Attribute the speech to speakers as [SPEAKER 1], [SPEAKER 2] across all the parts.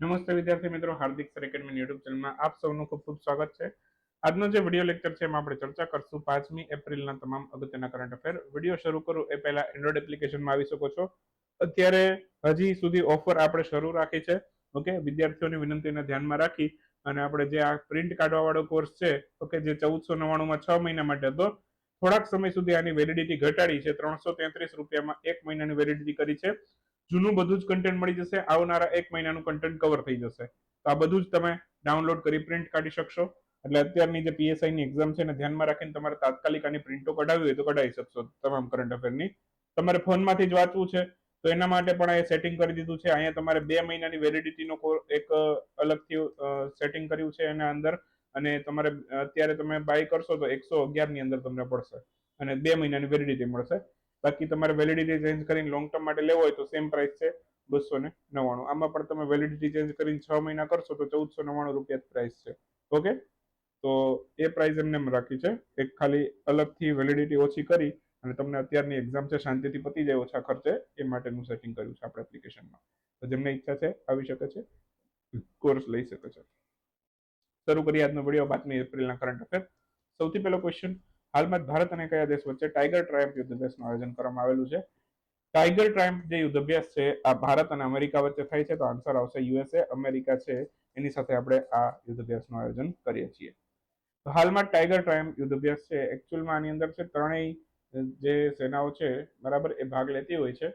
[SPEAKER 1] નમસ્તે વિદ્યાર્થી મિત્રો, હાર્દિક સર એકેડમી યુટ્યુબ ચેનલમાં આપ સૌનું ખૂબ ખૂબ સ્વાગત છે. આજનો જે વીડિયો લેક્ચર છે એમાં આપણે ચર્ચા કરશું પાંચમી એપ્રિલના તમામ અગત્યના કરંટ અફેર વીડિયો શરૂ કરું એ પહેલા એન્ડ્રોઇડ એપ્લિકેશનમાં આવી શકો છો. અત્યારે હજી સુધી ઓફર આપણે શરૂ રાખી છે. ઓકે વિદ્યાર્થીઓની વિનંતીને ધ્યાનમાં રાખી અને આપણે જે આ પ્રિન્ટ કાઢવા વાળો કોર્સ છે ઓકે જે ચૌદસો નવ્વાણુંમાં છ મહિના માટે હતો, થોડાક સમય સુધી આની વેલિડિટી ઘટાડી છે. ત્રણસો તેત્રીસ રૂપિયામાં એક મહિનાની વેલિડિટી કરી છે. જૂનું બધું જ કન્ટેન્ટ મળી જશે, આવનારા એક મહિનાનું કન્ટેન્ટ કવર થઈ જશે. તો આ બધું જ તમે ડાઉનલોડ કરી પ્રિન્ટ કાઢી શકશો. એટલે અત્યારની જે પીએસઆઈ ની એક્ઝામ છે એને ધ્યાનમાં રાખીને તમારે તાત્કાલિક આની પ્રિન્ટો કઢાવી હોય તો કઢાવી શકશો તમામ કરંટ અફેરની તમારે ફોનમાંથી જ વાંચવું છે, તો એના માટે પણ એ સેટિંગ કરી દીધું છે. અહીંયા તમારે બે મહિનાની વેલિડિટીનો એક અલગથી સેટિંગ કર્યું છે એના અંદર. અને તમારે, અત્યારે તમે બાય કરશો તો એકસો અગિયારની અંદર તમને પડશે. અને બે મહિનાની વેલિડિટી મળશે. બાકી તમારે વેલિડિટી ચેન્જ કરીને લોંગ ટર્મ માટે લેવો હોય તો સેમ પ્રાઇસ છે બસો ને નવ્વાણું. આમાં પણ તમે વેલિડિટી ચેન્જ કરીને છ મહિના કરશો તો ચૌદસો નવ્વાણું રૂપિયા પ્રાઇસ છે. ઓકે તો એ પ્રાઇસ એમને રાખી છે. એક ખાલી અલગથી વેલિડિટી ઓછી કરી અને તમને અત્યારની એક્ઝામ છે, શાંતિથી પતી જાય, ઓછા ખર્ચે, એ માટેનું સેટિંગ કર્યું છે આપણે એપ્લિકેશનમાં તો જેમને ઈચ્છા છે, આવી શકે છે. કોર્સ લઈ શકે છે. શરૂ કરીએ આજનો વીડિયો બાતમી એપ્રિલના કરંટ અફેર સૌથી પહેલો ક્વેશ્ચન હાલમાં ભારત અને કયા દેશ વચ્ચે ટાઈગર ટ્રાયમ્પ યુદ્ધ અભ્યાસનું આયોજન કરવામાં આવેલું છે. ટાઈગર ટ્રાયમ્પ જે યુદ્ધ અભ્યાસ છે, આ ભારત અને અમેરિકા વચ્ચે થાય છે, તો આન્સર આવશે યુએસએ અમેરિકા છે. એની સાથે આપણે આ યુદ્ધ અભ્યાસનું આયોજન કરીએ છીએ. તો હાલમાં ટાઈગર ટ્રાયમ્પ યુદ્ધ અભ્યાસ છે. એકચ્યુઅલમાં આની અંદર છે, ત્રણેય જે સેનાઓ છે, બરાબર, એ ભાગ લેતી હોય છે.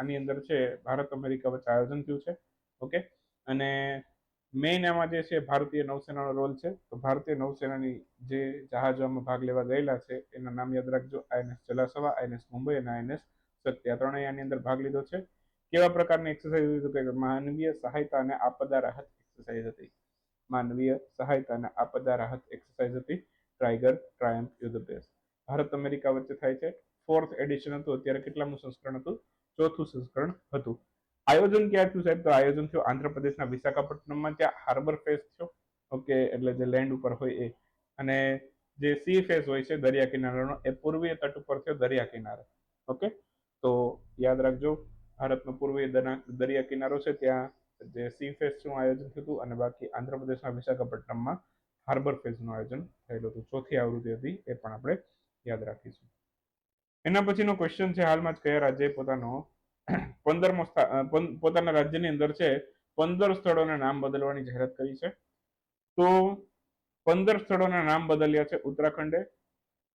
[SPEAKER 1] આની અંદર છે ભારત અમેરિકા વચ્ચે આયોજન થયું છે. ઓકે? અને મેઇન એમાં જે છે, ભારતીય નૌસેનાનો રોલ છે. તો ભારતીય નૌસેનાની જે જહાજોમાં ભાગ લેવા ગયેલા છે, એના નામ યાદ રાખજો આઈએનએસ જલાસવા આઈએનએસ મુંબઈ અને આઈએનએસ સત્ય ત્રણેય આની અંદર ભાગ લીધો છે. કેવા પ્રકારની એક્સરસાઇઝ હતી કે માનવીય સહાયતા અને આપદા રાહત એક્સરસાઇઝ હતી. માનવીય સહાયતા અને આપદા રાહત એક્સરસાઇઝ હતી. ટ્રાઇગર ટ્રાયમ્પ યુદ્ધ અભ્યાસ. ભારત અમેરિકા વચ્ચે થાય છે. ફોર્થ એડિશન હતું. અત્યારે કેટલામું સંસ્કરણ હતું? ચોથું સંસ્કરણ હતું. આયોજન ક્યાં થયું સાહેબ? તો આયોજન થયું આંધ્રપ્રદેશના વિશાખાપટ્ટનમમાં, ત્યાં હાર્બર ફેસ થયો. ઓકે, એટલે જે લેન્ડ ઉપર હોય એ. અને જે સી ફેસ હોય છે દરિયા કિનારાનો, એ પૂર્વીય તટ ઉપર થયો દરિયા કિનારે. ઓકે? તો યાદ રાખજો, ભારતનો પૂર્વીય દરિયા કિનારો છે, ત્યાં જે સી ફેસનું આયોજન થયું હતું અને બાકી આંધ્રપ્રદેશના વિશાખાપટ્ટનમમાં હાર્બર ફેઝનું આયોજન થયેલું હતું. ચોથી આવૃત્તિ હતી, એ પણ આપણે યાદ રાખીશું. એના પછીનો ક્વેશ્ચન છે, હાલમાં જ કયા રાજ્યએ પોતાનો પંદરમો પોતાના રાજ્યની અંદર છે, પંદર સ્થળોના નામ બદલવાની જાહેરાત કરી છે. તો પંદર સ્થળોના નામ બદલ્યા છે ઉત્તરાખંડે.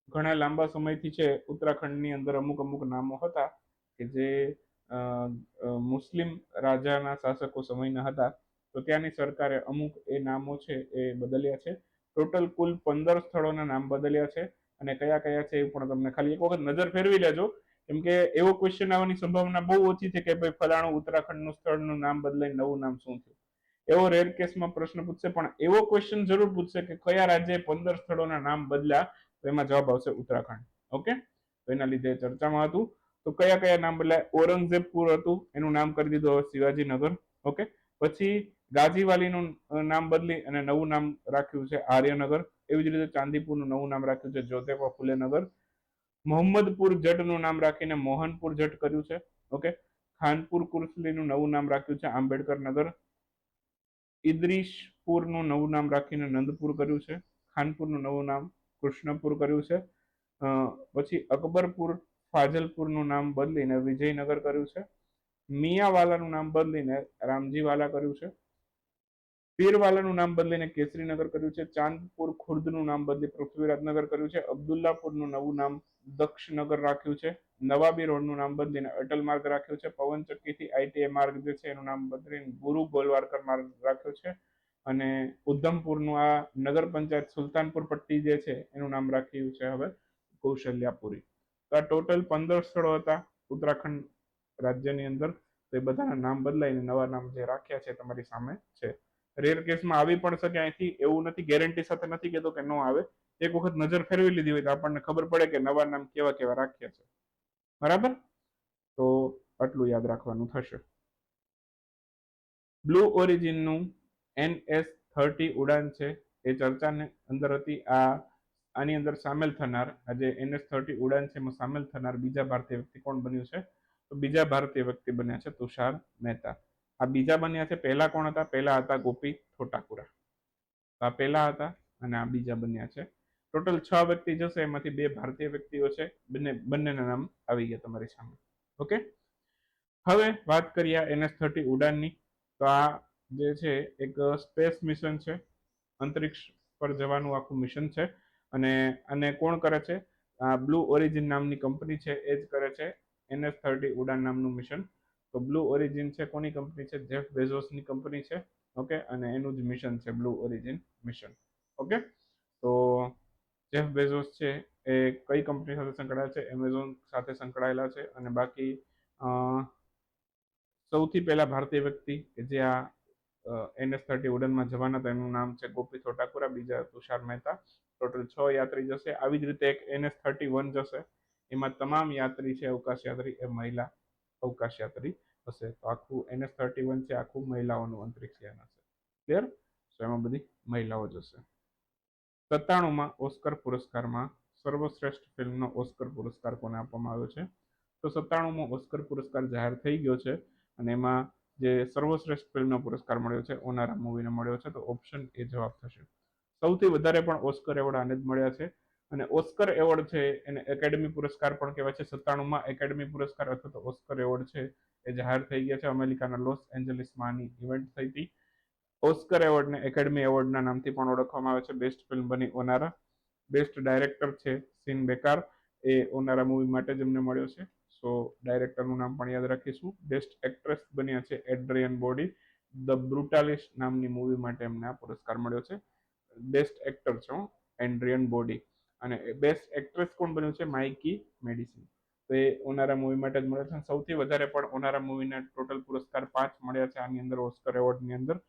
[SPEAKER 1] ઘણા લાંબા સમયથી છે, ઉત્તરાખંડની અંદર અમુક અમુક નામો હતા કે જે મુસ્લિમ રાજાના શાસકો સમયના હતા. તો ત્યાંની સરકારે અમુક એ નામો છે એ બદલ્યા છે. ટોટલ કુલ પંદર સ્થળોના નામ બદલ્યા છે અને કયા કયા છે એ પણ તમને ખાલી એક વખત નજર ફેરવી લેજો. કેમ કે એવો ક્વેશ્ચન આવવાની સંભાવના બહુ ઓછી છે કે ભાઈ ફલાણું ઉત્તરાખંડનું સ્થળનું નામ બદલાઈ નવું નામ શું થયું? એવો રેર કેસમાં પ્રશ્ન પૂછશે, પણ એવો ક્વેશ્ચન જરૂર પૂછશે કે કયા રાજ્યે પંદર સ્થળોના નામ બદલ્યા તો એમાં જવાબ આવશે ઉત્તરાખંડ. ઓકે એના લીધે ચર્ચામાં હતું. તો કયા કયા નામ બદલાય? ઔરંગઝેબપુર હતું, એનું નામ કરી દીધું હવે શિવાજીનગર. ઓકે પછી ગાજીવાલીનું નામ બદલી અને નવું નામ રાખ્યું છે આર્યનગર. એવી જ રીતે ચાંદીપુરનું નવું નામ રાખ્યું છે જ્યોતિબા ફુલેનગર. મોહમ્મદપુર જટનું નામ રાખીને મોહનપુર જટ કર્યું છે. ઓકે ખાનપુર કુર્સલીનું નવું નામ રાખ્યું છે, આંબેડકર નગર. ઇદ્રીશપુરનું નવું નામ રાખીને નંદપુર કર્યું છે. ખાનપુરનું નવું નામ કૃષ્ણપુર કર્યું છે. પછી અકબરપુર, ફાજલપુરનું નામ બદલીને વિજયનગર કર્યું છે. મિયાવાલાનું નામ બદલીને રામજીવાલા કર્યું છે. પીરવાલાનું નામ બદલીને કેસરીનગર કર્યું છે. ચાંદપુર ખુર્દનું નામ બદલી પૃથ્વીરાજનગર કર્યું છે. અબ્દુલ્લાપુરનું નવું નામ દક્ષનગર રાખ્યું છે. નવાબી રોડનું નામ બદલીને અટલ માર્ગ રાખ્યું છે. પવનચક્કીથી આઈટીઆઈ માર્ગ જે છે એનું નામ બદલીને ગુરુ ગોલવારકર માર્ગ રાખ્યો છે. અને ઉધમપુરનું આ નગર પંચાયત સુલતાનપુર પટ્ટી જે છે એનું નામ રાખ્યું છે હવે કૌશલ્યાપુરી. તો આ ટોટલ પંદર સ્થળો હતા ઉત્તરાખંડ રાજ્યની અંદર. તો એ બધાના નામ બદલાઈને નવા નામ જે રાખ્યા છે તમારી સામે છે. રેર કેસમાં આવી પણ શકે અહીંથી એવું નથી, ગેરંટી સાથે નથી કહેતો કે ન આવે. એક વખત નજર ફેરવી લીધી હોય તો આપણને ખબર પડે કે નવા નામ કેવા કેવા રાખ્યા છે. બરાબર? તો આટલું યાદ રાખવાનું થશે. બ્લુ ઓરિજિનનું એન એસ થર્ટી ઉડાન છે. એ ચર્ચાને અંદર હતી. આ, આની અંદર સામેલ થનાર આજે એનએસ થર્ટી ઉડાન છે, એમાં સામેલ થનાર બીજા ભારતીય વ્યક્તિ કોણ બન્યું છે? તો બીજા ભારતીય વ્યક્તિ બન્યા છે તુષાર મહેતા. આ બીજા બન્યા છે. પહેલા કોણ હતા? પહેલા હતા ગોપી થોટાકુરા. આ પહેલા હતા અને આ બીજા બન્યા છે ટોટલ છ વ્યક્તિ જશે, એમાંથી બે ભારતીય વ્યક્તિઓ છે. બંને, બંનેના નામ આવી ગયા તમારી સામે. ઓકે? હવે વાત કરીએ એનએસ થર્ટી ઉડાનની. તો આ જે છે, એક સ્પેસ મિશન છે. અંતરિક્ષ પર જવાનું આખું મિશન છે. અને આને કોણ કરે છે? આ બ્લુ ઓરિજિન નામની કંપની છે, એ જ કરે છે એનએસ થર્ટી ઉડાન નામનું મિશન. તો બ્લુ ઓરિજિન છે, કોની કંપની છે? જેફ બેઝોસની કંપની છે. ઓકે? અને એનું જ મિશન છે બ્લુ ઓરિજિન મિશન. ઓકે? તો જેફ બેઝોસ છે, એ કઈ કંપની સાથે સંકળાયેલા છે? એમેઝોન સાથે સંકળાયેલા છે અને બાકી સૌથી પહેલા ભારતીય વ્યક્તિ કે જે આ એનએસ થર્ટી ઉડનમાં જવાના હતા, એનું નામ છે ગોપી થોટાકુરા બીજા તુષાર મહેતા. ટોટલ છ યાત્રી જશે. આવી જ રીતે એક એનએસ થર્ટી વન જશે. એમાં તમામ યાત્રી છે, અવકાશ યાત્રી, એ મહિલા અવકાશ યાત્રી હશે. તો આખું એનએસ થર્ટી વન છે, આખું મહિલાઓનું અંતરિક્ષ યાન હશે. ક્લિયર સો એમાં બધી મહિલાઓ જશે સત્તાણુંમાં ઓસ્કર પુરસ્કારમાં સર્વશ્રેષ્ઠ ફિલ્મનો ઓસ્કર પુરસ્કાર કોને આપવામાં આવ્યો છે? તો સત્તાણુંમો ઓસ્કર પુરસ્કાર જાહેર થઈ ગયો છે અને એમાં જે સર્વશ્રેષ્ઠ ફિલ્મનો પુરસ્કાર મળ્યો છે, ઓનારા મૂવીને મળ્યો છે, તો ઓપ્શન એ જવાબ થશે. સૌથી વધારે પણ ઓસ્કર એવોર્ડ આને જ મળ્યા છે અને ઓસ્કર એવોર્ડ છે એને એકેડમી પુરસ્કાર પણ કહેવાય છે. સત્તાણુંમાં એકેડમી પુરસ્કાર અથવા તો ઓસ્કર એવોર્ડ છે એ જાહેર થઈ ગયા છે. અમેરિકાના લોસ એન્જલિસમાં આની ઇવેન્ટ થઈ હતી. ઓસ્કર એવોર્ડને એકેડમી એવોર્ડના નામથી પણ ઓળખવામાં આવે છે. બેસ્ટ ફિલ્મ બની ઓનારા. બેસ્ટ ડાયરેક્ટર છે સીન બેકાર. એ ઓનારા મૂવી માટે જ એમને મળ્યો છે. સો, ડાયરેક્ટરનું નામ પણ યાદ રાખીશું. બેસ્ટ એક્ટ્રેસ બન્યા છે એડ્રિયન બોડી. ધ બ્રુટાલિશ નામની મૂવી માટે એમને આ પુરસ્કાર મળ્યો છે. બેસ્ટ એક્ટર છે એન્ડ્રિયન બોડી. અને બેસ્ટ એક્ટ્રેસ કોણ બન્યું છે? Mikey Madison. તો એ ઓનારા મૂવી માટે જ મળ્યો છે. સૌથી વધારે પણ ઓનારા મૂવીના ટોટલ પુરસ્કાર પાંચ મળ્યા છે આની અંદર ઓસ્કર એવોર્ડની અંદર.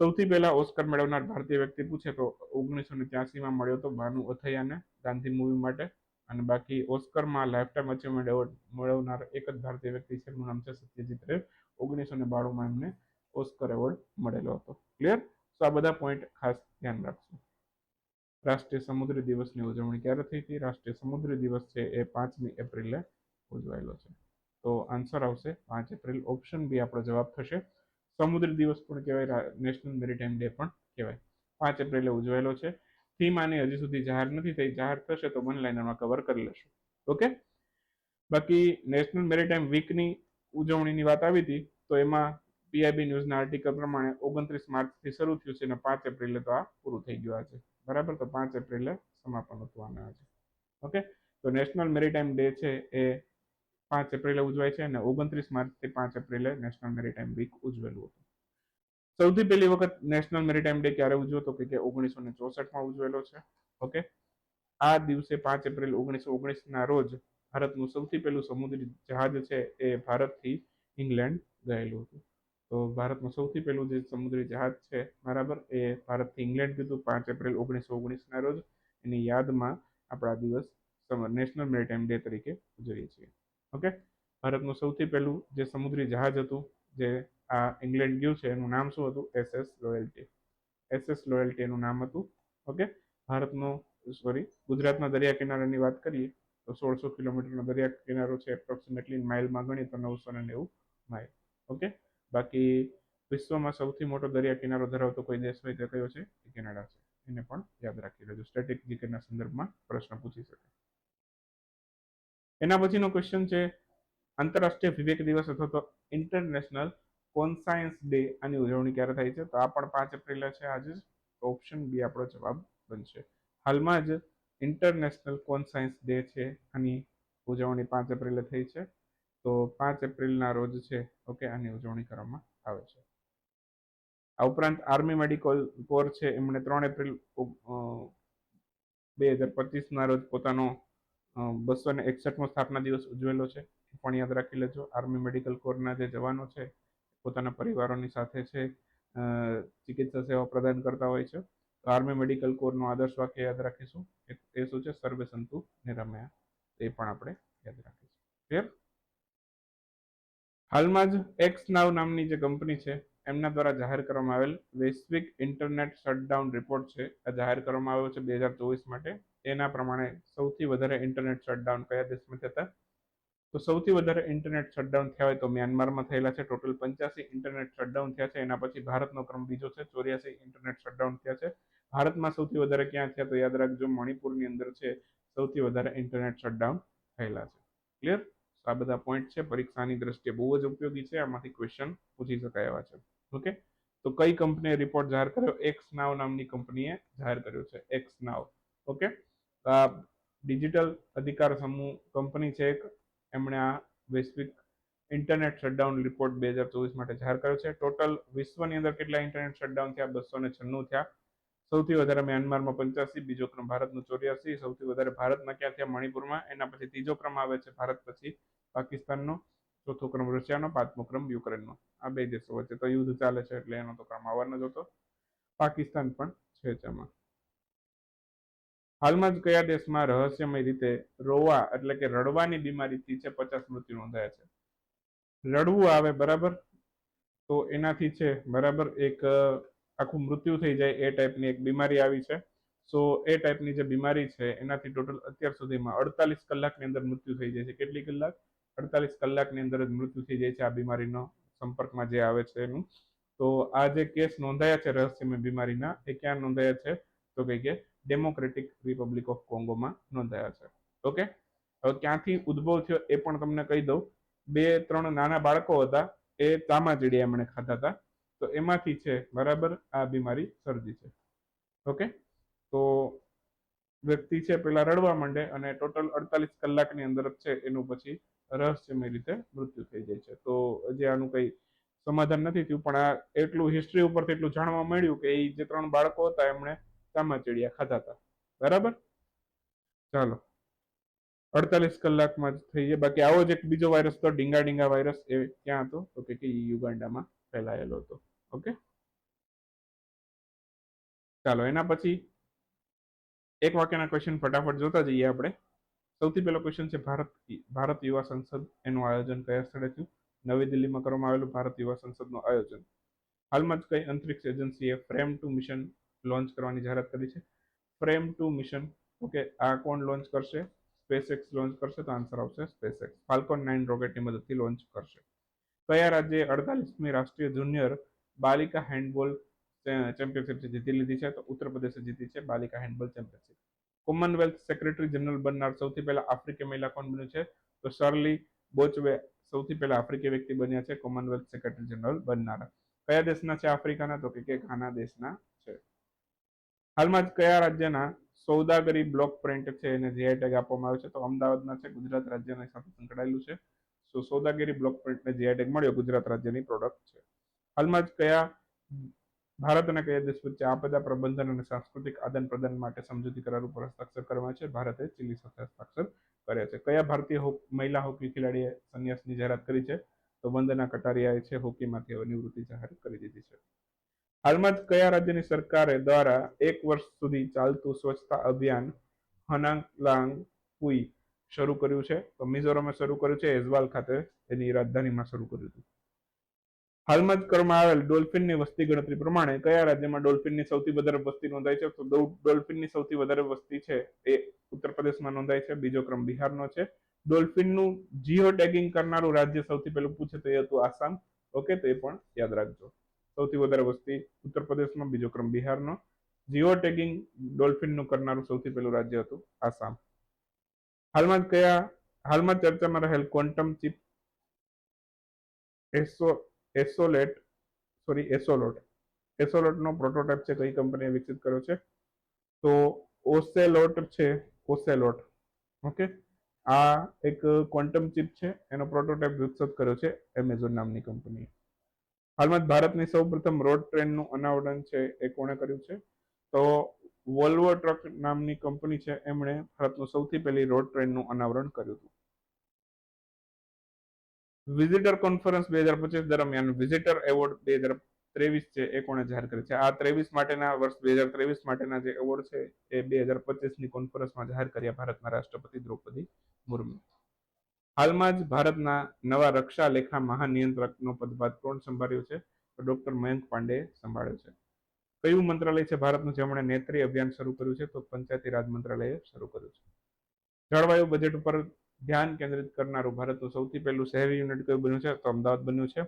[SPEAKER 1] સૌથી પહેલા ઓસ્કર મેળવનાર ભારતીય વ્યક્તિ પૂછે તો ઓગણીસો ને ત્યાસીમાં મળ્યો તો ભાનુ અથૈયાને ગાંધી મૂવી માટે? અને બાકી ઓસ્કરમાં લાઈફ ટાઈમ અચીવમેન્ટ એવોર્ડ મેળવનાર એક જ ભારતીય વ્યક્તિ છે એનું નામ છે સત્યજીત રે ઓગણીસો ને બાણુંમાં એમને ઓસ્કર એવોર્ડ મળેલો હતો. ક્લિયર તો આ બધા પોઈન્ટ ખાસ ધ્યાન રાખશું રાષ્ટ્રીય સમુદ્ર દિવસની ઉજવણી ક્યારે થઈ હતી? રાષ્ટ્રીય સમુદ્ર દિવસ છે એ પાંચમી એપ્રિલે ઉજવાયેલો છે. તો આન્સર આવશે પાંચ એપ્રિલ. ઓપ્શન બી આપણો જવાબ થશે સમુદ્રી દિવસ પણ કહેવાય નેશનલ મેરીટાઈમ ડે પણ કહેવાય. પાંચ એપ્રિલે ઉજવાયેલો છે. થીમ આની હજી સુધી જાહેર નથી થઈ. જાહેર થશે તો વન લાઇનરમાં કવર કરી લેશું. ઓકે બાકી નેશનલ મેરીટાઈમ વીકની ઉજવણીની વાત આવી હતી, તો એમાં પીઆઈબી ન્યૂઝના આર્ટિકલ પ્રમાણે ઓગણત્રીસ માર્ચથી શરૂ થયું છે અને પાંચ એપ્રિલે તો આ પૂરું થઈ ગયું આજે બરાબર? તો પાંચ એપ્રિલે સમાપન હતું આજે ઓકે તો નેશનલ મેરીટાઈમ ડે છે એ પાંચ એપ્રિલે ઉજવાય છે અને ઓગણત્રીસ માર્ચથી પાંચ એપ્રિલે નેશનલ મેરીટાઈમ વીક ઉજવેલું હતું. સૌથી પહેલી વખત નેશનલ મેરીટાઈમ ડે ક્યારે ઉજવ્યો તો કે ઓગણીસો ને ચોસઠમાં ઉજવેલો છે. ઓકે? આ દિવસે પાંચ એપ્રિલ ઓગણીસો ઓગણીસના રોજ ભારતનું સૌથી પહેલું સમુદ્રી જહાજ છે એ ભારતથી ઇંગ્લેન્ડ ગયેલું હતું. તો ભારતનું સૌથી પહેલું જે સમુદ્રી જહાજ છે, બરાબર, એ ભારતથી ઇંગ્લેન્ડ ગયું પાંચ એપ્રિલ ઓગણીસો ઓગણીસના રોજ. એની યાદમાં આપણા દિવસ નેશનલ મેરીટાઈમ ડે તરીકે ઉજવીએ છીએ. ઓકે ભારતનું સૌથી પહેલું જે સમુદ્રી જહાજ હતું, જે આ ઇંગ્લેન્ડ ગયું છે, એનું નામ શું હતું? SS loyalty. એસએસ લોયલ્ટી એનું નામ હતું. ઓકે ભારતનો સોરી ગુજરાતના દરિયા કિનારાની વાત કરીએ, તો સોળસો કિલોમીટરનો દરિયા કિનારો છે એપ્રોક્સિમેટલી માઇલમાં ગણીએ તો નવસો ને નેવું માઇલ ઓકે બાકી વિશ્વમાં સૌથી મોટો દરિયા કિનારો ધરાવતો કોઈ દેશ હોય તે કયો છે? કેનેડા છે. એને પણ યાદ રાખી લેજો સ્ટેટિક જીકેના સંદર્ભમાં પ્રશ્ન પૂછી શકે એના પછીનો ક્વેશ્ચન છે, આંતરરાષ્ટ્રીય વિવેક દિવસ અથવા તો ઇન્ટરનેશનલ કોન્સાયન્સ ડે આની ઉજવણી ક્યારે થાય છે? તો આ પણ પાંચ એપ્રિલે છે આજે જ. ઓપ્શન બી આપણો જવાબ બનશે. હાલમાં જ ઇન્ટરનેશનલ કોન્સાયન્સ ડે છે આની ઉજવણી પાંચ એપ્રિલે થઈ છે. તો પાંચ એપ્રિલના રોજ છે, ઓકે, આની ઉજવણી કરવામાં આવે છે. આ ઉપરાંત આર્મી મેડિકલ કોર છે, એમણે ત્રણ એપ્રિલ બે હજાર પચીસના રોજ પોતાનો બસો ને એકસઠમો સ્થાપના દિવસ ઉજવેલો છે. પણ યાદ રાખી લેજો. આર્મી મેડિકલ કોરના જે જવાનો છે પોતાના પરિવારોની સાથે છે. ચિકિત્સા સેવા પ્રદાન કરતા હોય છે. તો આર્મી મેડિકલ કોરનો આદર્શ વાક્ય યાદ રાખીશું. એ શું છે? સર્વે સંતુ નિરમયા. એ પણ આપણે યાદ રાખીશું. ક્લિયર હાલમાં જ એક્સ નાવ નામની જે કંપની છે, એમના દ્વારા જાહેર કરવામાં આવેલ વૈશ્વિક ઇન્ટરનેટ શટડાઉન રિપોર્ટ છે. આ જાહેર કરવામાં આવ્યો છે બે હજાર ચોવીસ માટે. એના પ્રમાણે સૌથી વધારે ઇન્ટરનેટ શટડાઉન કયા દેશમાં થતા તો સૌથી વધારે ઇન્ટરનેટ શટડાઉન થયા હોય તો મ્યાનમારમાં થયેલા છે. ટોટલ પંચ્યાસી ઇન્ટરનેટ શટડાઉન થયા છે. એના પછી ભારતનો ક્રમ બીજો છે. ચોર્યાસી ઇન્ટરનેટ શટડાઉન થયા છે. ભારતમાં સૌથી વધારે ક્યાં થયા? તો યાદ રાખજો, મણિપુરની અંદર છે. સૌથી વધારે ઇન્ટરનેટ શટડાઉન થયેલા છે. ક્લિયર આ બધા પોઈન્ટ છે. પરીક્ષાની દ્રષ્ટિએ બહુ જ ઉપયોગી છે. આમાંથી ક્વેશ્ચન પૂછી શકાય એવા છે. ઓકે તો કઈ કંપનીએ રિપોર્ટ જાહેર કર્યો? એક્સ નાવ નામની કંપનીએ જાહેર કર્યો છે. એક્સ નાવ ઓકે આ ડિજિટલ અધિકાર સમૂહ કંપની છે એક. એમણે આ વૈશ્વિક ઇન્ટરનેટ શટડાઉન રિપોર્ટ બે હજાર ચોવીસ માટે જાહેર કર્યો છે. ટોટલ વિશ્વની અંદર કેટલા ઇન્ટરનેટ શટડાઉન થયા? બસો ને છન્નું થયા. સૌથી વધારે મ્યાનમારમાં પંચ્યાસી, બીજો ક્રમ ભારતનો ચોર્યાસી, સૌથી વધારે ભારતમાં ક્યાં થયા? મણિપુરમાં. એના પછી ત્રીજો ક્રમ આવે છે ભારત પછી પાકિસ્તાનનો. ચોથો ક્રમ રશિયાનો, પાંચમો ક્રમ યુક્રેનનો. આ બે દેશો વચ્ચે તો યુદ્ધ ચાલે છે એટલે એનો તો ક્રમ આવવાનો જ હતો પાકિસ્તાન પણ છે જ એમાં હાલમાં જ કયા દેશમાં રહસ્યમય રીતે રોવા એટલે કે રડવાની બીમારીથી છે પચાસ મૃત્યુ નોંધાયા છે? રડવું આવે, બરાબર? તો એનાથી છે, બરાબર? એક આખું મૃત્યુ થઈ જાય એ ટાઈપની એક બીમારી આવી છે. સો, એ ટાઈપની જે બીમારી છે, એનાથી ટોટલ અત્યાર સુધીમાં અડતાલીસ કલાકની અંદર મૃત્યુ થઈ જાય છે. કેટલી કલાક? અડતાલીસ કલાકની અંદર જ મૃત્યુ થઈ જાય છે આ બીમારીનો સંપર્કમાં જે આવે છે એનું. તો આ જે કેસ નોંધાયા છે રહસ્યમય બીમારીના, એ ક્યાં નોંધાયા છે? તો કે કે ડેમોક્રેટિક રિપબ્લિક ઓફ કોંગોમાં નોંધાયા છે. ઓકે હવે ક્યાંથી ઉદ્ભવ થયો એ પણ તમને કહી દઉં. બે, ત્રણ નાના બાળકો હતા, એ ચામાચીડી એમણે ખાધા હતા. તો એમાંથી છે, બરાબર, આ બીમારી સર્જી છે. ઓકે તો વ્યક્તિ છે, પેલા રડવા માંડે અને ટોટલ અડતાલીસ કલાકની અંદર છે, એનું પછી રહસ્યમય રીતે મૃત્યુ થઈ જાય છે. તો હજી આનું કઈ સમાધાન નથી થયું, પણ આ એટલું હિસ્ટ્રી ઉપરથી એટલું જાણવા મળ્યું કે એ જે ત્રણ બાળકો હતા એમણે ચામાચીડિયા ખાધા હતા બરાબર? ચાલો. અડતાલીસ કલાકમાં જ થઈ જાય બાકી આવો જ એક બીજો વાયરસ તો ડીંગા ડીંગા વાયરસ એ ક્યાં હતો? તો કે યુગાન્ડામાં ફેલાયેલો હતો. ઓકે? ચાલો, એના પછી એક વાક્યના ક્વેશ્ચન ફટાફટ જોતા જઈએ આપણે. સૌથી પહેલો ક્વેશ્ચન છે, ભારત ભારત યુવા સંસદ એનું આયોજન કયા સ્થળે થયું? નવી દિલ્હીમાં કરવામાં આવેલું ભારત યુવા સંસદનું આયોજન. હાલમાં જ કઈ અંતરિક્ષ એજન્સીએ ફ્રેમ ટુ મિશન લોન્ચ કરવાની જાહેરાત કરી છે. ફ્રેમ ટુ મિશન ઓકે આ કોણ લોન્ચ કરશે? સ્પેસએક્સ લોન્ચ કરશે તો આન્સર આવશે સ્પેસએક્સ ફાલ્કોન નાઇન રોકેટની મદદથી લોન્ચ કરશે. કયા રાજ્યે અડતાલીસમી રાષ્ટ્રીય જુનિયર બાલિકા હેન્ડબોલ ચેમ્પિયનશિપ જીતી લીધી છે? તો ઉત્તર પ્રદેશે જીતી છે બાલિકા handball championship commonwealth secretary general બનનાર સૌથી પહેલા આફ્રિકી મહિલા કોણ બન્યું છે? તો શર્લી બોચવે સૌથી પહેલા આફ્રિકી વ્યક્તિ બન્યા છે કોમનવેલ્થ સેક્રેટરી જનરલ બનનારા. કયા દેશના છે આફ્રિકાના? તો કે ઘાના દેશના હાલમાં જ કયા રાજ્યના સૌદાગરી બ્લોક પ્રિન્ટ છે એને જીઆઈ ટેગ આપવામાં આવ્યો છે તો અમદાવાદના છે, ગુજરાત રાજ્યની સાથે સંકળાયેલું છે. સો સૌદાગરી બ્લોક પ્રિન્ટને જીઆઈ ટેગ મળ્યો, ગુજરાત રાજ્યની પ્રોડક્ટ છે. હાલમાં જ કયા ભારત અને કયા દેશ વચ્ચે આપદા પ્રબંધન અને સાંસ્કૃતિક આદાન પ્રદાન માટે સમજૂતી કરાર ઉપર હસ્તાક્ષર કરવા છે? ભારતે ચીલી સાથે હસ્તાક્ષર કર્યા છે. કયા ભારતીય મહિલા હોકી ખેલાડીએ સંન્યાસની જાહેરાત કરી છે? તો વંદના કટારિયાએ છે, હોકીમાંથી હવે નિવૃત્તિ જાહેર કરી દીધી છે. હાલમાં જ કયા રાજ્યની સરકારે દ્વારા એક વર્ષ સુધી ચાલતું સ્વચ્છતા અભિયાન હનાંગલાંગ પુઈ શરૂ કર્યું છે? તો મિઝોરમે શરૂ કર્યું છે, એઝવાલ ખાતે એની રાજધાનીમાં શરૂ કર્યું હતું. હાલમાં જ કરવામાં આવેલ ડોલ્ફિનની વસ્તી ગણતરી પ્રમાણે કયા રાજ્યમાં ડોલ્ફિનની સૌથી વધારે વસ્તી નોંધાઈ છે? તો ડોલ્ફિનની સૌથી વધારે વસ્તી છે એ ઉત્તર પ્રદેશમાં નોંધાઈ છે, બીજો ક્રમ બિહારનો છે. ડોલ્ફિનનું જીઓ ટેગિંગ કરનારું રાજ્ય સૌથી પહેલું પૂછે તો એ હતું આસામ. ઓકે, તો એ પણ યાદ રાખજો. સૌથી વધારે વસ્તી ઉત્તર પ્રદેશનો બીજો ક્રમ બિહારનો. જીઓ ટેગિંગ ડોલ્ફિનનું કરનારું સૌથી પહેલું રાજ્ય હતું આસામ. હાલમાં કયા, હાલમાં ચર્ચામાં રહેલ ક્વોન્ટમ ચિપ એસો, એસોલેટ, સોરી, એસોલોટ. એસોલોટનો પ્રોટોટાઇપ છે કઈ કંપનીએ વિકસિત કર્યો છે? તો ઓસેલોટ છે, ઓસેલોટ. ઓકે? આ એક ક્વોન્ટમ ચિપ છે, એનો પ્રોટોટાઇપ વિકસિત કર્યો છે એમેઝોન નામની કંપનીએ. હાલમાં ભારતની સૌપ્રથમ રોડ ટ્રેનનું અનાવરણ છે એ કોણે કર્યું છે? તો વોલ્વો ટ્રક નામની કંપની છે, એમણે ભારતનું સૌથી પહેલી રોડ ટ્રેનનું અનાવરણ કર્યું હતું. વિઝિટર કોન્ફરન્સ બે હજાર પચીસ દરમિયાન વિઝિટર એવોર્ડ બે હજાર ત્રેવીસ છે એ કોણે જાહેર કરી છે. આ ત્રેવીસ માટેના વર્ષ બે હજાર ત્રેવીસ માટેના જે એવોર્ડ છે એ બે હજાર પચીસની કોન્ફરન્સમાં જાહેર કર્યા ભારતના રાષ્ટ્રપતિ દ્રૌપદી મુર્મુ. હાલમાં જ ભારતના નવા રક્ષા લેખા મહાનિયંત્રકનો પદભાર કોણ સંભાળ્યો છે? તો ડોક્ટર મયંક પાંડે સંભાળ્યો છે. કયું મંત્રાલય છે ભારતનું? જેમણે નેત્રી અભિયાન શરૂ કર્યું છે, તો પંચાયતી રાજ મંત્રાલયે શરૂ કર્યું છે. જળવાયુ બજેટ ઉપર ધ્યાન કેન્દ્રિત કરનારું ભારતનું સૌથી પહેલું શહેરી યુનિટ કયું બન્યું છે? તો અમદાવાદ બન્યું છે.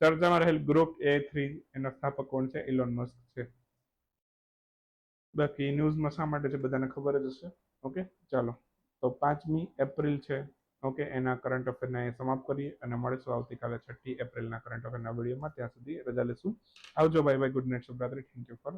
[SPEAKER 1] ચર્ચામાં રહેલ ગ્રુપ એ થ્રી એના સ્થાપક કોણ છે? ઇલોન મસ્ક છે. બાકી ન્યૂઝમાં શા માટે છે? બધાને ખબર જ હશે. ઓકે, ચાલો. તો પાંચમી એપ્રિલ છે. ઓકે, એના કરંટ અફેરને સમાપ્ત કરીએ અને મળીશું આવતીકાલે છઠ્ઠી એપ્રિલના કરંટ અફેરના વિડીયોમાં. ત્યાં સુધી રજા લેશું આવજો બાય બાય ગુડ નાઇટ શુભરાત્રી થેન્ક યુ ફોર